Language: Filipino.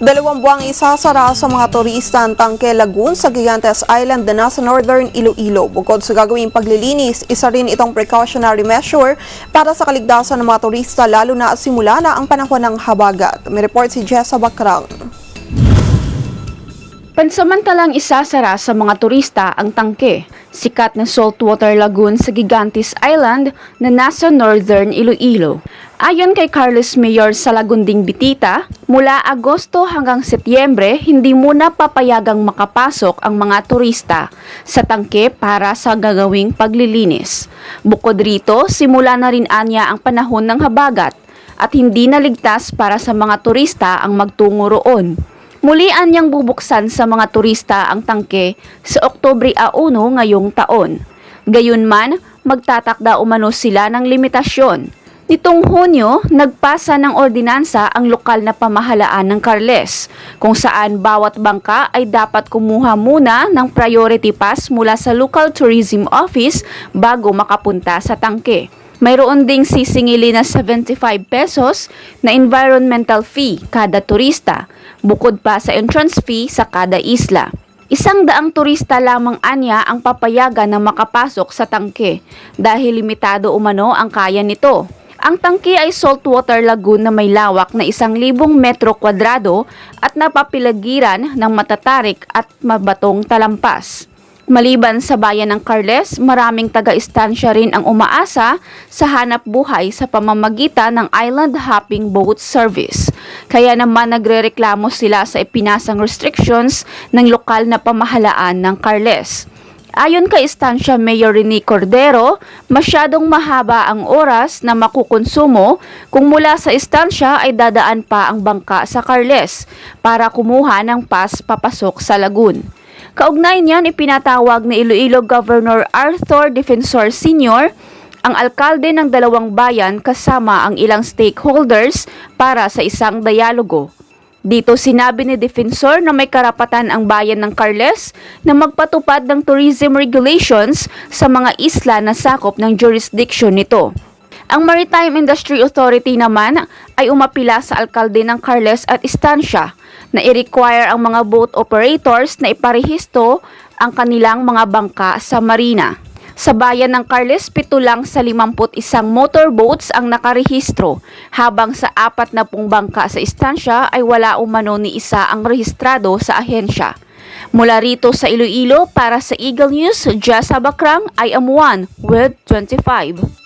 Dalawang buwang isasara sa mga turista ang Tangke Lagoon sa Gigantes Island na nasa northern Iloilo. Bukod sa gagawing paglilinis, isa rin itong precautionary measure para sa kaligtasan ng mga turista lalo na simula na ang panahon ng habagat. May report si Jessa Bakrang. Pansamantalang isasara sa mga turista ang tangke, sikat na saltwater lagoon sa Gigantes Island na nasa northern Iloilo. Ayon kay Carlos Mayor sa Lagunding Bitita, mula Agosto hanggang Setyembre, hindi muna papayagang makapasok ang mga turista sa tangke para sa gagawing paglilinis. Bukod rito, simula na rin anya ang panahon ng habagat at hindi naligtas para sa mga turista ang magtungo roon. Muli anyang bubuksan sa mga turista ang tangke sa Oktobre 1 ngayong taon. Gayunman, magtatakda umano sila ng limitasyon. Nitong Hunyo, nagpasa ng ordinansa ang lokal na pamahalaan ng Carles, kung saan bawat bangka ay dapat kumuha muna ng priority pass mula sa local tourism office bago makapunta sa tangke. Mayroon ding sisingili na 75 pesos na environmental fee kada turista, bukod pa sa entrance fee sa kada isla. Isang daang turista lamang anya ang papayagan na makapasok sa tangke dahil limitado umano ang kaya nito. Ang tangke ay saltwater lagoon na may lawak na isang libong metro kwadrado at napapilagiran ng matatarik at mabatong talampas. Maliban sa bayan ng Carles, maraming taga-istansya rin ang umaasa sa hanap buhay sa pamamagitan ng island hopping boat service. Kaya naman nagrereklamo sila sa ipinasang restrictions ng lokal na pamahalaan ng Carles. Ayon kay Estancia Mayor Rene Cordero, masyadong mahaba ang oras na makukonsumo kung mula sa estansya ay dadaan pa ang bangka sa Carles para kumuha ng pass papasok sa lagoon. Kaugnay niyan, ipinatawag ni Iloilo Governor Arthur Defensor Sr. ang alkalde ng dalawang bayan kasama ang ilang stakeholders para sa isang dialogo. Dito sinabi ni Defensor na may karapatan ang bayan ng Carles na magpatupad ng tourism regulations sa mga isla na sakop ng jurisdiction nito. Ang Maritime Industry Authority naman ay umapila sa alkalde ng Carles at Estancia na i-require ang mga boat operators na iparehisto ang kanilang mga bangka sa marina. Sa bayan ng Carles, pito lang sa 51 motorboats ang nakarehistro, habang sa apat na pong bangka sa istansya ay wala umano ni isa ang rehistrado sa ahensya. Mula rito sa Iloilo para sa Eagle News, Jessa Bakrang, I am one with 25.